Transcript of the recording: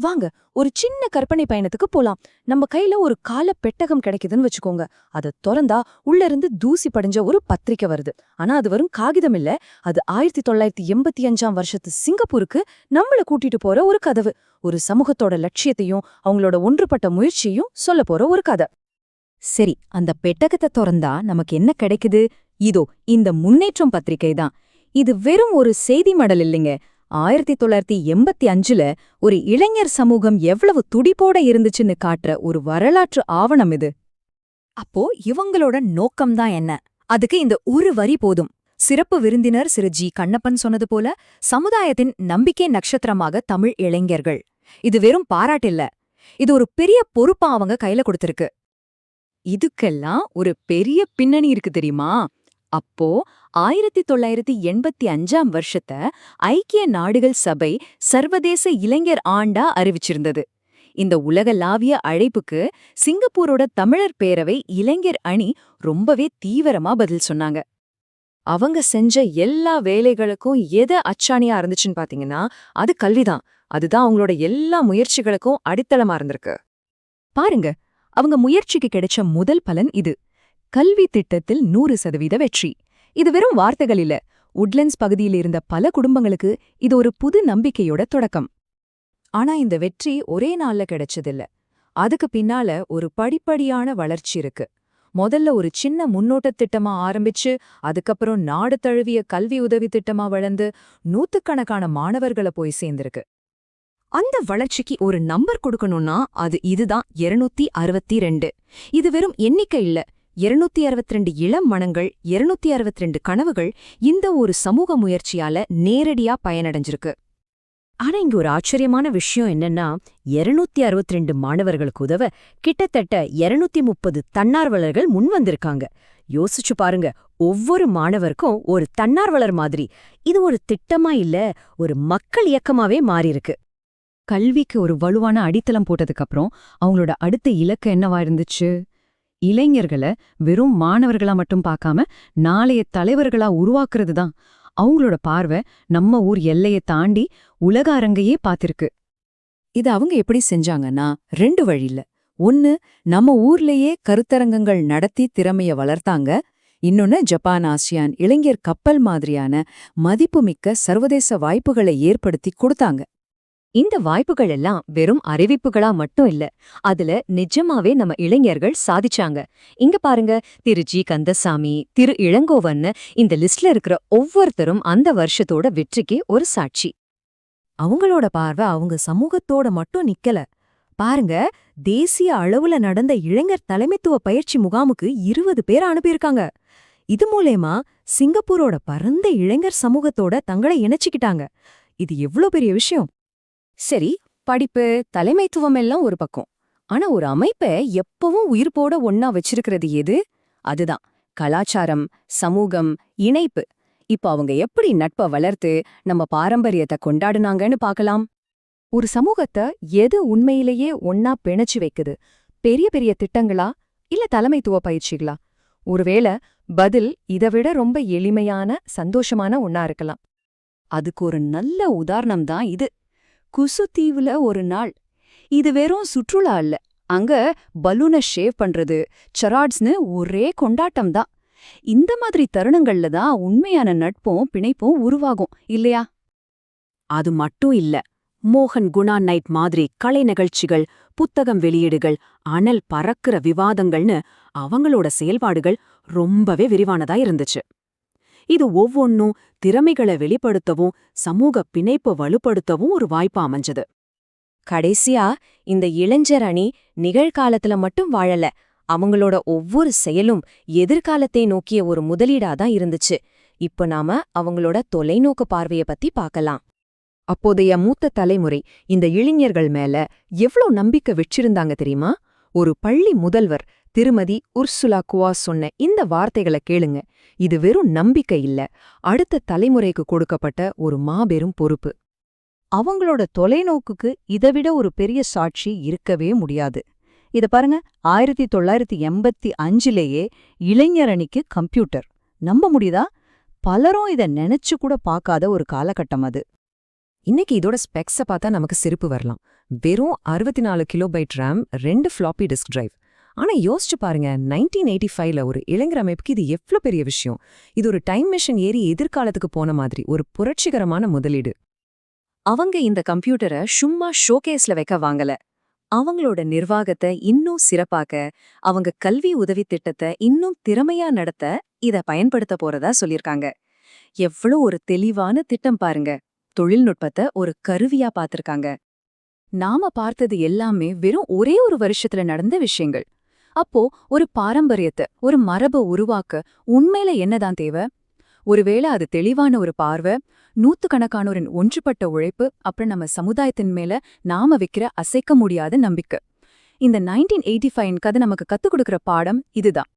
வாங்க ஒரு சின்ன கற்பனை பயணத்துக்கு போலாம். நம்ம கையில ஒரு கால பெட்டகம் கிடைக்குதுன்னு வச்சுக்கோங்க. அதை திறந்தா உள்ள இருந்து தூசி படிஞ்ச ஒரு பத்திரிக்கை வருது. ஆனா அது வரும் காகிதம் இல்ல. அது ஆயிரத்தி தொள்ளாயிரத்தி எண்பத்தி அஞ்சாம் வருஷத்து சிங்கப்பூருக்கு நம்மள கூட்டிட்டு போற ஒரு கதவு. ஒரு சமூகத்தோட லட்சியத்தையும் அவங்களோட ஒன்றுபட்ட முயற்சியையும் சொல்ல போற ஒரு கதை. சரி அந்த பெட்டகத்தை திறந்தா நமக்கு என்ன கிடைக்குது? இதோ இந்த முன்னேற்றம் பத்திரிகை தான். இது வெறும் ஒரு செய்தி மடல் இல்லைங்க. ஆயிரத்தி தொள்ளாயிரத்தி எண்பத்தி அஞ்சுல ஒரு இளைஞர் சமூகம் எவ்வளவு துடிப்போட இருந்துச்சுன்னு காட்டுற ஒரு வரலாற்று ஆவணம் இது. அப்போ இவங்களோட நோக்கம்தான் என்ன? அதுக்கு இந்த ஒரு வரி போதும். சிறப்பு விருந்தினர் சிறு ஜி கண்ணப்பன் சொன்னது போல சமுதாயத்தின் நம்பிக்கை நட்சத்திரமாக தமிழ் இளைஞர்கள். இது வெறும் பாராட்டில்ல. இது ஒரு பெரிய பொறுப்பா அவங்க கையில கொடுத்திருக்கு. இதுக்கெல்லாம் ஒரு பெரிய பின்னணி இருக்கு தெரியுமா? அப்போ ஆயிரத்தி தொள்ளாயிரத்தி எண்பத்தி அஞ்சாம் வருஷத்த ஐக்கிய நாடுகள் சபை சர்வதேச இளைஞர் ஆண்டா அறிவிச்சிருந்தது. இந்த உலகளாவிய அழைப்புக்கு சிங்கப்பூரோட தமிழர் பேரவை இளைஞர் அணி ரொம்பவே தீவிரமா பதில் சொன்னாங்க. அவங்க செஞ்ச எல்லா வேலைகளுக்கும் எதை அச்சாணியா இருந்துச்சுன்னு பாத்தீங்கன்னா அது கல்விதான். அதுதான் அவங்களோட எல்லா முயற்சிகளுக்கும் அடித்தளமா இருந்திருக்கு. பாருங்க அவங்க முயற்சிக்கு கிடைச்ச முதல் பலன் இது. கல்வி திட்டத்தில் நூறு சதவீத வெற்றி. இது வெறும் வார்த்தைகள் இல்ல. உட்லண்ட்ஸ் பகுதியில் இருந்த பல குடும்பங்களுக்கு இது ஒரு புது நம்பிக்கையோட தொடக்கம். ஆனா இந்த வெற்றி ஒரே நாள்ல கிடைச்சதில்ல. அதுக்கு பின்னால ஒரு படிப்படியான வளர்ச்சி இருக்கு. முதல்ல ஒரு சின்ன முன்னோட்டத் திட்டமா ஆரம்பிச்சு அதுக்கப்புறம் நாடு தழுவிய கல்வி உதவி திட்டமா வளர்ந்து நூத்துக்கணக்கான மாணவர்களை போய் சேர்ந்திருக்கு. அந்த வளர்ச்சிக்கு ஒரு நம்பர் கொடுக்கணும்னா அது இதுதான் இருநூத்தி அறுபத்தி ரெண்டு. இது வெறும் எண்ணிக்கை இல்ல. இருநூத்தி அறுபத்தி ரெண்டு இளம் மனங்கள் இருநூத்தி அறுபத்தி ரெண்டு கனவுகள் இந்த ஒரு சமூக முயற்சியால நேரடியா பயனடைஞ்சிருக்கு. ஆனா இங்க ஒரு ஆச்சரியமான விஷயம் என்னன்னா இருநூத்தி அறுபத்தி ரெண்டு மாணவர்களுக்கு உதவ கிட்டத்தட்ட இருநூத்தி முப்பது தன்னார்வலர்கள் முன் வந்திருக்காங்க. யோசிச்சு பாருங்க ஒவ்வொரு மாணவருக்கும் ஒரு தன்னார்வலர் மாதிரி. இது ஒரு திட்டமா இல்ல ஒரு மக்கள் இயக்கமாவே மாறியிருக்கு. கல்விக்கு ஒரு வலுவான அடித்தளம் போட்டதுக்கப்புறம் அவங்களோட அடுத்த இலக்கு என்னவா இருந்துச்சு? இளைஞர்களை வெறும் மாணவர்களா மட்டும் பார்க்காம நாளைய தலைவர்களா உருவாக்குறது தான். அவங்களோட பார்வை நம்ம ஊர் எல்லையை தாண்டி உலக அரங்கையே பார்த்திருக்கு. இது அவங்க எப்படி செஞ்சாங்கன்னா ரெண்டு வழியில. ஒன்னு நம்ம ஊர்லயே கருத்தரங்கங்கள் நடத்தி திறமைய வளர்த்தாங்க. இன்னொன்னு ஜப்பான் ஆசியான் இளைஞர் கப்பல் மாதிரியான மதிப்புமிக்க சர்வதேச வாய்ப்புகளை ஏற்படுத்தி கொடுத்தாங்க. இந்த வாய்ப்புகள் எல்லாம் வெறும் அறிவிப்புகளா மட்டும் இல்ல. அதுல நிஜமாவே நம்ம இளைஞர்கள் சாதிச்சாங்க. இங்க பாருங்க திரு ஜி. கந்தசாமி திரு இளங்கோவன்னு இந்த லிஸ்ட்ல இருக்கிற ஒவ்வொருத்தரும் அந்த வருஷத்தோட வெற்றிக்கு ஒரு சாட்சி. அவங்களோட பார்வை அவங்க சமூகத்தோட மட்டும் நிக்கல. பாருங்க தேசிய அளவுல நடந்த இளைஞர் தலைமைத்துவ பயிற்சி முகாமுக்கு இருபது பேர் அனுப்பியிருக்காங்க. இது மூலயமா சிங்கப்பூரோட பரந்த இளைஞர் சமூகத்தோட தங்களை இணைச்சிக்கிட்டாங்க. இது எவ்ளோ பெரிய விஷயம்? சரி படிப்பு தலைமைத்துவம் எல்லாம் ஒரு பக்கம். ஆனா ஒரு அமைப்பை எப்பவும் உயிர்ப்போட ஒன்னா வச்சிருக்கிறது எது? அதுதான் கலாச்சாரம் சமூகம் இணைப்பு. இப்ப அவங்க எப்படி நட்பை வளர்த்து நம்ம பாரம்பரியத்தை கொண்டாடுனாங்கன்னு பார்க்கலாம். ஒரு சமூகத்தை எது உண்மையிலேயே ஒன்னா பிணைச்சு வைக்குது? பெரிய பெரிய திட்டங்களா? இல்ல தலைமைத்துவ பயிற்சிகளா? ஒருவேளை பதில் இதைவிட ரொம்ப எளிமையான சந்தோஷமான ஒன்னா இருக்கலாம். அதுக்கு ஒரு நல்ல உதாரணம் தான் இது. குசு தீவுல ஒரு நாள். இது வெறும் சுற்றுலா இல்ல அங்க பலூனை ஷேவ் பண்றது சராட்ஸ்னு ஒரே கொண்டாட்டம் தான். இந்த மாதிரி தருணங்கள்ல தான் உண்மையான நட்பும் பிணைப்பும் உருவாகும் இல்லையா? அது மட்டும் இல்ல. மோகன் குணா நைட் மாதிரி கலை நிகழ்ச்சிகள் புத்தகம் வெளியீடுகள் அனல் பறக்கிற விவாதங்கள்னு அவங்களோட செயல்பாடுகள் ரொம்பவே விரிவானதா இருந்துச்சு. இது ஒவ்வொன்னும் திறமைகளை வெளிப்படுத்தவும் சமூக பிணைப்பை வலுப்படுத்தவும் ஒரு வாய்ப்பா அமைஞ்சது. கடைசியா இந்த இளைஞர் அணி நிகழ்காலத்துல மட்டும் வாழல. அவங்களோட ஒவ்வொரு செயலும் எதிர்காலத்தை நோக்கிய ஒரு முதலீடா தான் இருந்துச்சு. இப்ப நாம அவங்களோட தொலைநோக்கு பார்வைய பத்தி பார்க்கலாம். அப்போதைய மூத்த தலைமுறை இந்த இளைஞர்கள் மேல எவ்ளோ நம்பிக்கை வச்சிருந்தாங்க தெரியுமா? ஒரு பள்ளி முதல்வர் திருமதி உர்சுலா குவா சொன்ன இந்த வார்த்தைகளை கேளுங்க. இது வெறும் நம்பிக்கை இல்ல. அடுத்த தலைமுறைக்கு கொடுக்கப்பட்ட ஒரு மாபெரும் பொறுப்பு. அவங்களோட தொலைநோக்குக்கு இதைவிட ஒரு பெரிய சாட்சி இருக்கவே முடியாது. இத பாருங்க. ஆயிரத்தி தொள்ளாயிரத்தி எண்பத்தி அஞ்சிலேயே இளைஞரணிக்கு கம்ப்யூட்டர். நம்ப முடியுதா? பலரும் இத நினைச்சு கூட பார்க்காத ஒரு காலகட்டம் அது. இன்னைக்கு இதோட ஸ்பெக்ஸை பார்த்தா நமக்கு சிரிப்பு வரலாம். வெறும் அறுபத்தி நாலு கிலோபைட் ரேம் ரெண்டு ஃப்ளாப்பி டிஸ்க் டிரைவ். ஆனா யோசிச்சு பாருங்க நைன்டீன் எயிட்டி ஃபைவ்ல ஒரு இளைஞர் அமைப்புக்கு இது எவ்வளோ பெரிய விஷயம்? இது ஒரு டைம் மிஷின் ஏறி எதிர்காலத்துக்கு போன மாதிரி ஒரு புரட்சிகரமான முதலீடு. அவங்க இந்த கம்ப்யூட்டரை சும்மா ஷோகேஸ்ல வைக்க வாங்கல. அவங்களோட நிர்வாகத்தை இன்னும் சிறப்பாக்க அவங்க கல்வி உதவி திட்டத்தை இன்னும் திறமையா நடத்த இத பயன்படுத்த போறதா சொல்லிருக்காங்க. எவ்வளோ ஒரு தெளிவான திட்டம் பாருங்க. தொழில்நுட்பத்தை ஒரு கருவியா பார்த்திருக்காங்க நாம பார்த்தது எல்லாமே வெறும் ஒரே ஒரு வருஷத்துல நடந்த விஷயங்கள். அப்போ ஒரு பாரம்பரியத்தை ஒரு மரபை உருவாக்க உண்மையில என்னதான் தேவை? ஒருவேளை அது தெளிவான ஒரு பார்வை நூத்துக்கணக்கானோரின் ஒன்றுபட்ட உழைப்பு அப்புறம் நம்ம சமுதாயத்தின் மேல நாம வைக்கிற அசைக்க முடியாத நம்பிக்கை. இந்த நைன்டீன் எயிட்டி ஃபைவ் கதை நமக்கு கத்துக் கொடுக்கிற பாடம் இதுதான்.